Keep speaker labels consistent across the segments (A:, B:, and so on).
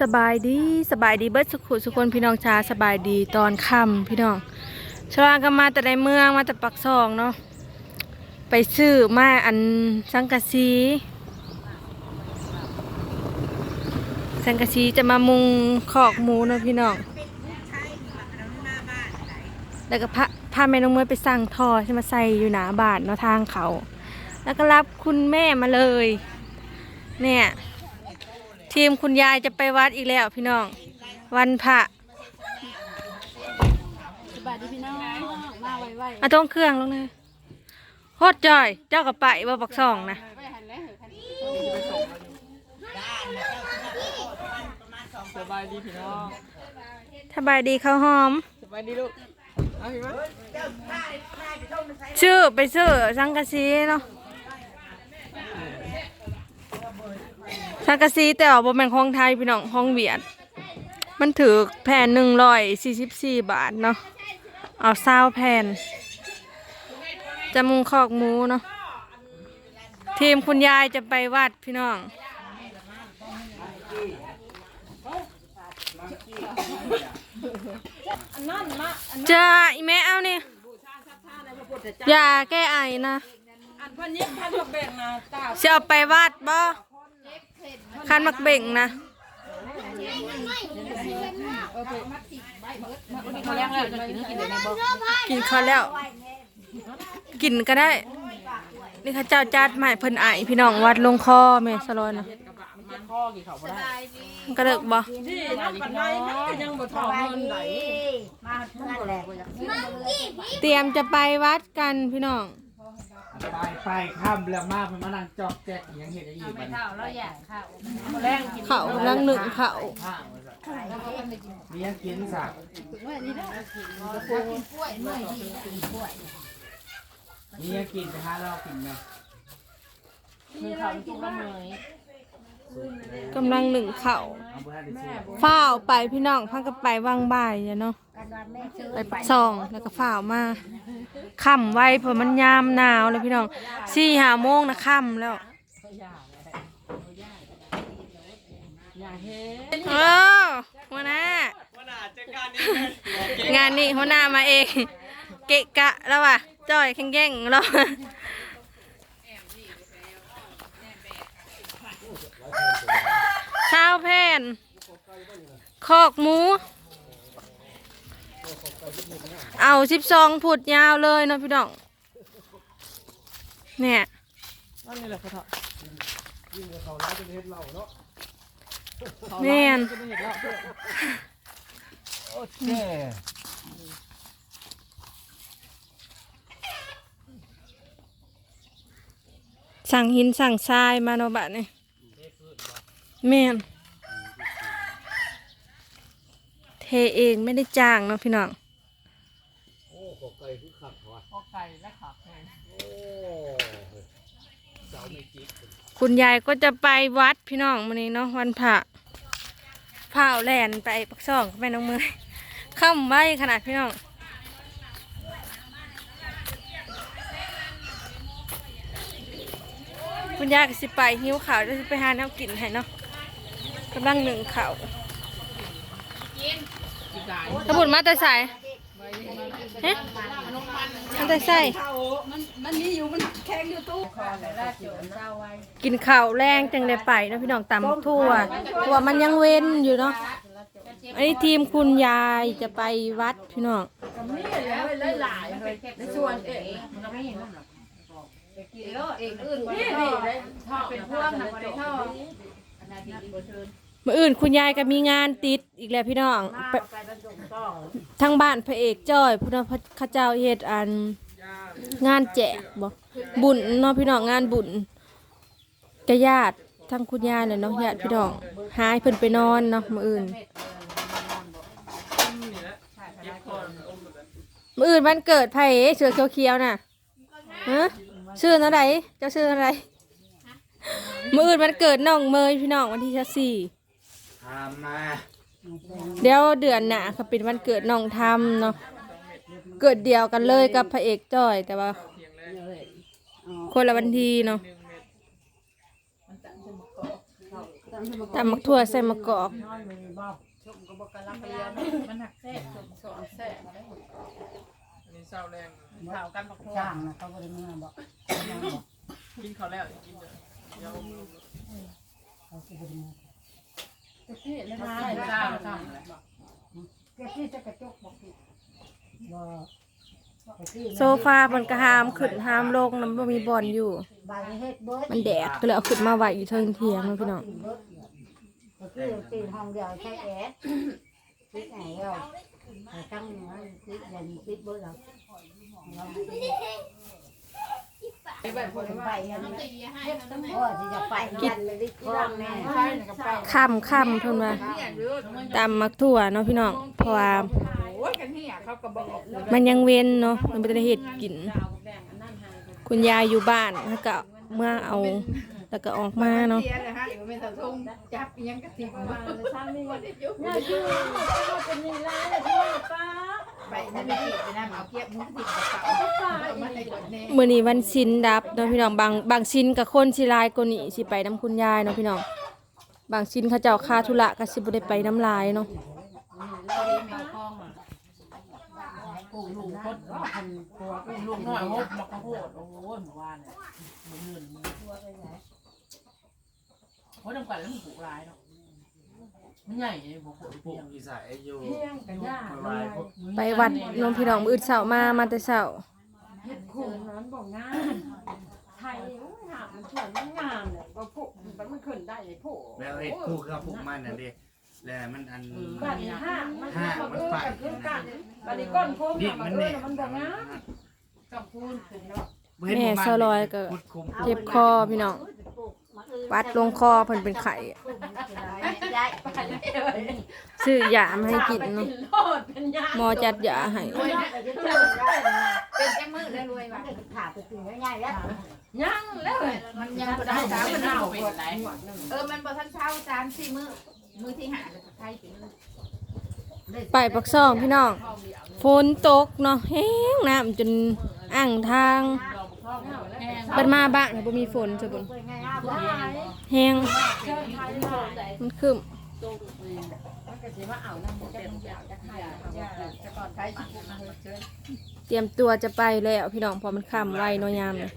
A: สบายดีสบายดีเบิร์ดสุขุสุคนพี่น้องชาสบายดีตอนค่ำพี่น้องชาวบ้านก็มาแต่ในเมืองมาแต่ปักซองเนาะไปซื้อมาอันสังกะสีสังกะสีจะมามุงคอกหมูเนาะพี่น้องแล้วก็พาพาแม่น้องเมยไปสั่งท่อใช่มาใส่อยู่หนาบาทเนาะทางเขา แล้วก็รับคุณแม่มาเลย เนี่ย ทีมคุณยายจะไปวัดอีกแล้วพี่น้อง วันพระ
B: สบายดีพี่น้องมาไวไว
A: เอาต้องเครื่องลงเลยโคตรจอย เจ้ากับไปบ่ปักซองนะ
B: ไปหันแล้วเหรอคัน
C: สบายดีพี่น้อง
A: สบายดีข้าวหอม
C: สบายดีลูกเอาพี่มั้ย
A: ชื่อไปซื้อสังกะสีเนาะ สังกะสีแต่ว่าบ่แม่นของไทยพี่น้องของเวียด มันถือแผ่นหนึ่งร้อยสี่สิบสี่บาทเนาะเอาเศร้าแผ่นจะมุงคอกหมูเนาะทีมคุณยายจะไปวัดพี่น้องจะอีแม่เอานี่ยาแก้ไอนะ
C: อันพันยิบพันหกแบ่งนะตา
A: จะเอาไปวัดบ่ คันมักเบ่งนะ
C: เขาเลี้ยงแล้วจะกินกินเดี๋ยวในบ่
A: กินข้าวแล้ว กินก็ได้ นี่เข้าเจ้าจัดใหม่เพิ่นไอพี่น้องวัดลงคอแม่สลอยนะ
C: มันข้อกี่เขาบ่ได้
A: ก็เลิกบ่
C: ที่นับปันไดยังบ่ทองเงินไหล
A: เตรียมจะไปวัดกันพี่น้อง
D: ไปไปข้ามเรือมากมันมานั่งจอกแจ๊กยังเห็นได้อยู่บัดน
B: เราอยากข้าว
C: แรงกิน
A: เขากำลังหนึ่งเขา
D: ข้างมียังกินสักมียังกินไปหาเรากินไหม
C: คือเขาจุกละเมย
A: กำลังหนึ่งเขา
D: เอาเบอร์ได้เสีย
A: ฝ้าวไปพี่น้องพังก็ไปว่างบ่ายอย่าเนาะไปปักซองแล้วก็ฝ้าวมาค่ำไว้เพราะมันยามหนาวเลยพี่น้องสี่ห้าโมงนะค่ำแล้ว
C: อย่าเฮ็ด
A: เออหัวหน้างานนี้หัวหน้ามาเอง เกะกะแล้วว่ะจ้อยแข็งแย่งแล้วข้าวแผ่นคอกหมู เอาสิบสองผุดยาวเลยเนาะพี่น้องเนี่ย
C: นั่นนี่แหละเขาเถาะ
A: แม่น
C: จะไม่เห็นแล้ว
D: โอเค
A: สั่งหินสั่งทรายมาเนาะบะนี่แม่น เทเองไม่ได้จ้างเนาะพี่น้อง
D: โอ้ขอไก่คือขับวะ
C: พอไก่และขาแพง
D: โอ้เสาไม่จิก
A: คุณยายก็จะไปวัดพี่น้องวันนี้เนาะวันพระเผาแลนไปปักซ่องไปน้องมือเข้าไว้ขนาดพี่น้องคุณยายก็สิไปหิ้วข่าวจะสิไปหาแนวกินให้เนาะกำลังหนึ่งข่าว สมุนมาแต่ใส่เฮ้มาแต่ใส่
B: มันนี่อยู่มันแข็งอยู่ตู้
A: กินข้าวแรงจังเลยไปนะพี่น้องตำทั่วทั่วมันยังเว้นอยู่เนาะอันนี้ทีมคุณยายจะไปวัดพี่น้อง
B: เเลยในส่วนเองมันก็ไม่เห็นหรอกกินแล้วเองอื่นนี่นี่ท่อเป็นพวงนะบ่ได้ท่อ
A: มื่ออื่นคุณยายก็มีงานติดอีกแล้วพี่น้องไปทั้งบ้านพระเอกจ้อยพุทธข้าเจ้าเฮ็ดอัน งานแจกบ่บุญเนาะพี่น้องงานบุญกระญาติทั้งคุณยายเลยเนาะญาติพี่น้องหายเพิ่นไปนอนเนาะมื่ออื่นมื่ออื่นวันเกิดไผ่เสือเขียวๆน่ะฮะชื่ออะไรเจ้าชื่ออะไรมื่ออื่นวันเกิดน้องเมยพี่น้องวันที่สี่
D: ทำมา
A: เดี๋ยวเดือนหน้าเขาเป็นวันเกิดน้องทำเนาะเกิดเดียวกันเลยกับพระเอกจ้อยแต่ว่า คนละวันทีเนาะ
B: เตำ
A: มักถั่วใส่มะกอก
B: มันหักแซ่บสอนแซ่บ
C: อันนี้เศร้าแรง
B: เผากันบักทั่ว
E: จ้างนะเขาบริเมื่อบอก
C: กินข้าวแล้วกินเยอะเดี๋ยว
E: เขาคือบริเมื่อ
B: ที่เล่นไม้จ้าจ้า
E: แกที่จะกระจกบอกพี่ว่าไปที่
A: โซฟามันก็หามขึ้นหามลงน้ำบ่มีบอลอยู่
E: ใบเฮ็ดเบิร์ด
A: มันแดดก็เลยเอาขึ้นมาไว้อยู่เทิงเทียงเนาะพี่น้อง
E: ก็คือตีห้องเดียวใช้แอร์ติดไหนเราตั้งนั้นติดยันติดเบิร์ดเรา ไปแบบคนไปยันโอ้ที่จะไปยันเลยดิคล้องแน่
B: ใช่กับไป
A: ค่ำค่ำเพิ่นว่าตำมักถั่วเนาะพี่น้องเพราะว่า
B: โอ้ยกันนี่เขาก็บอก
A: มันยังเว้นเนาะมันบ่ได้เฮ็ดกิน คุณยายอยู่บ้านแล้วก็เมื่อเอาแล้วก็ออกมาเนาะ
B: จับยังกระติกมา เลยซ้ำนี่วันนี้ยุ่ง
E: น่าชื่อว่าเป็นนี่ร้านเลยป้า
B: ไปนั่นไม่ติดไปนั่นเอาเกียบมุ้งติดกระเป๋ามาในกดเน่
A: มื้อนี้วันศิลดับเนาะพี่น้องบางบางชิ้นกับคนสิหลายกว่านี้สิไปนํคุณยายเนาะพี่น้องบางชิ้นเขาเจ้าคาธุระก็สิบ่ได้ไปน้ำลายเนาะ
B: เราดีแมวคล้องอะ
E: กูลุงคนพันตัว
C: กุ้งลูกน้อยงบมักข้าวโพดโอ้ยหมู่บ้านเนี่ยมันเงินมันเพราะทำกันแล้วมันปลูกหลายเนาะ มันใหญ่เลยบอกปลูก
D: ปลู
C: เพีย
D: ก
C: ง
D: อีสายอยู่
E: เที่ยงกันยาก
D: ไปพวก
A: ไปวัดน้องพี่น้องมื้ออื่นเช้ามามาแต่เช้า
E: เฮ็ดคู่นั้นบอกงามไทยงามมันสวยมันงามเลยก็พวกมันขึ้นได้เลยพวก
D: แล้วเห็ดคู่คือปลูกมันนั่นดิแล้วมันอัน
E: บ้านนี้ห้ามันมันเออกับขึ้นกันบ้านนี้ก้อนโค้ง
D: ดิ
E: มัน
D: มัน
E: เอ
D: เนี่
E: อยมันบอกงาม
B: กับพูนขึ้นเนาะ
A: แม่ซอลอยก็เจ็บคอพี่น้องวัดลงคอเพิ่นเป็นไข้
E: ย้ายไปเลย
A: ซื้อยามาให้กินเนาะ
E: โลดเป็นยา
A: หมอจัดยาให้
E: รวยนะจะเจอได้
B: เป็นแค่มือได้รวยว่ะ
E: ขาไปตื่นง่ายๆแล้ว
B: ยังแล้วมันยังบ่ได้สามมันเน่า
C: เป็
B: หม
C: น
B: ด
C: ไร
B: เออมันบ่ทันเช้าจานสี่มื้อมื้อที่หาจะไทยเป็น
A: ไปปักซ่องพี่น้องฝนตกเนาะแห้งน้ำจนอ่างทาง
C: เราบอกพ่อแห้ง
A: เปิดมาบ้านน่ะบ่มีฝนซะบุญ
E: ง่ายๆได้
A: แห้ง
E: เชิญไทยเลย
A: มันคึม
E: มันก็สิว่าเอาน้ำมันจะเป็นยาวจะไทยเอาบ่
B: จะก่อนไทยสิมาเชิญ
A: เตรียมตัวจะไปแล้วพี่น้องเพอมันค่ำไวเนาะยามนี่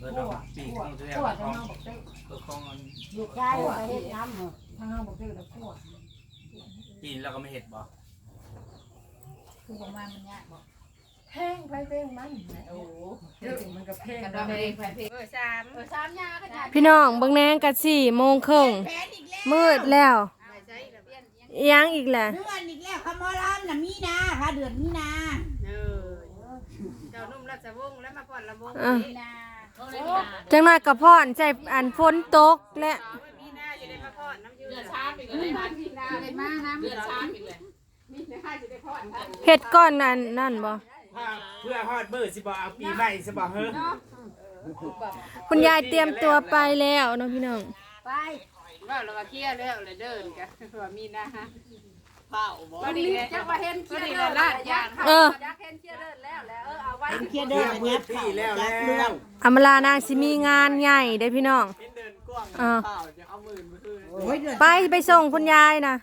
D: เออดอกปีกของเทือกของตัวของมัน
E: อยู่ใกล้ไปเฮ็ดน้ำเหรอ
B: ทางเฮาบ่คือแล้วพวก
D: กินแล้วก็ไม่เห็ดบ่
B: คือประมาณมันยากบ่
E: แพงไปเพงมันโอ้เดี๋ยวมันก็แพง
B: กันว่าเพลงเพลงเออสามเออสามยาก็ได้
A: พี่น้องเบิ่งแหนงกั4:30นมืดแล้ว
B: ใช่แล้วเปลี่ยน
A: อิหยังอีกแหละ
F: เดือนอีกแล้วคำว่าร้านน่ะมีนาค่ะเดือนมีนา
B: เออเจ้านุ่มราชวงศ์แล้วมาก่อนลำวง
A: อะ
B: มีนา
A: จังน้อยก็พรใจอันฝนตกและ
B: มีนาจะได้มาพอดน้ำยื
C: เดื
B: ด
C: อดช้าอีกเลยนะ
B: มีนาเลยมาน้ำ
C: เดือดช้าอีกเลย
B: มีนาจะได้พอด
A: เฮ็ดก้อนนั่นนั่นบ่
D: เพื่อฮอดเบอร์สิบ่เอาปีใหม่สิบ่เฮ้อ
A: คุณยายเตรียมตัวไปแล้วเนาะพี่น้อง
E: ไป
B: ว่าเรามาเคลียร์แล้วเลยเดินกันว่ามีนาฮะ
C: เผาบ่
B: วันนี้จะมาเห็นเคลียร์เดินลาดยาง
A: เออ
B: อยากเห็นเคลียร์เดินแล้วแล้วเออเอาไว้
F: เคลียร์เดินเงียบ
D: พี่แล้วแล้
F: เรื่อง
D: ว
A: อำมลานางสิมีงานใหญ่เด้อพี่น้อง
C: เดินกว้าง
A: อ่า
C: เผาจะเอาหมื่นมาคืน
F: โอ้ยเดือน
A: ไปไปส่งคุณยายนะ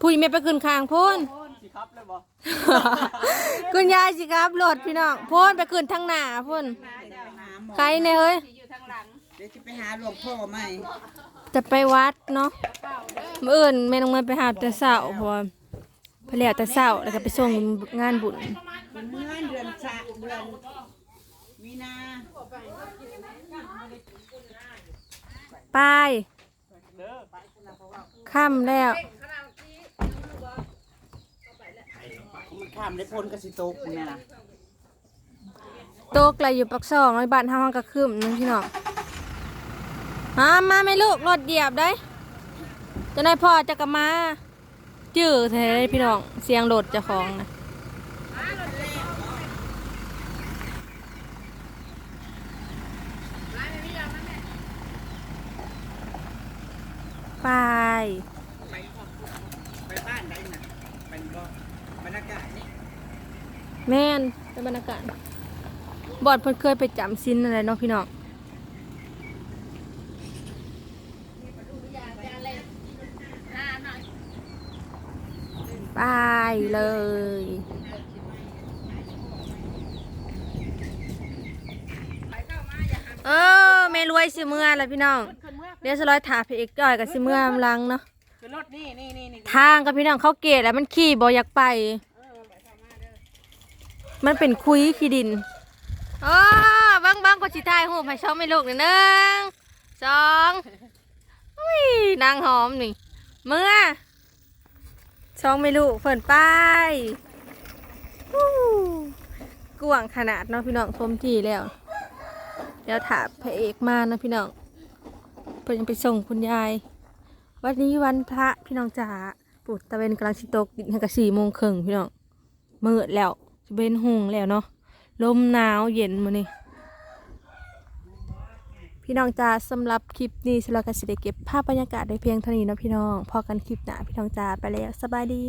A: ผู้หญิงไม่ไปขึ้นคางพูน
C: สิครับเลยบ่
A: คุณยายสิครับรถพี่น้องพูนไปขึ้นทางหน้าพูน
F: หาหมอ
A: ใครเนี่ยเฮ้ย
B: อยู่ทางหลัง
F: เดี๋ยวจะไปหาหลวงพ่อใหม่
A: จะไปวัดเนาะมื่ออื่นแม่น้องมันไปหาแต่เสาเพราะว่าเพนเลียแต่เสาแล้วก็ไปส่งงานบุญ
F: เป็นเมื่อเดือนสะเดือนมีนา
A: ไปค่ำแล้ว
F: มันข้ามได้พ้นกสิโตกนี่นะ
A: โตกอะไรอยู่ปักซองในบ้านเฮาก็คืมนึงพี่น้องหามาไหม่ลูกรถเหยียบได้จะได้พ่อจะกลับมาจื้อแท้เลยพี่น้องเสียงรถเจ้าของนะไป
F: ไปบ้านได้นะเป็นบ่ รรยากาศนี่
A: แม่นเป็นบรรยากาศบอดเพิ่นเคยไปจำซินอะไรเนาะพี่น้องไปเลย เออไม่รวยสิเมื่อละพี่น้อง
F: เดี๋
A: ยวสลอยถาเพเอกจ่อยกับสิเมื่อมลังเนาะ
F: ขึ้นรถนี่นี่นี่นี่
A: ทางกับพี่น้องเขาเกตแล้วมันขี่บอยากไปมันเป็นคุยขี้ดินอ๋อบังบังก็สิทายหูปให้ช่องไม่ลูกหนึ่งหนึ่งสองอุ้ยนางหอมนี่เมื่อช่องไม่ลูกเฟินไปฮู้กวางขนาดเนาะพี่น้องชมทีแล้ว เดี๋ยวถามพระเอกมานะพี่น้องเพิ่นยังไปส่งคุณยาย วันนี้วันพระพี่น้องจ๋าปุดตะเวนกำลังสิตกดินกะสี่โมงครึ่งพี่น้องมืดแล้วจะเป็นหงแล้วเนาะลมหนาวเย็นมานี่พี่น้องจ๋าสำหรับคลิปนี้สำหรับการสิได้เก็บภาพบรรยากาศได้เพียงเท่านี้นะพี่น้องพอกันคลิปหน้าพี่น้องจ๋าไปแล้วสบายดี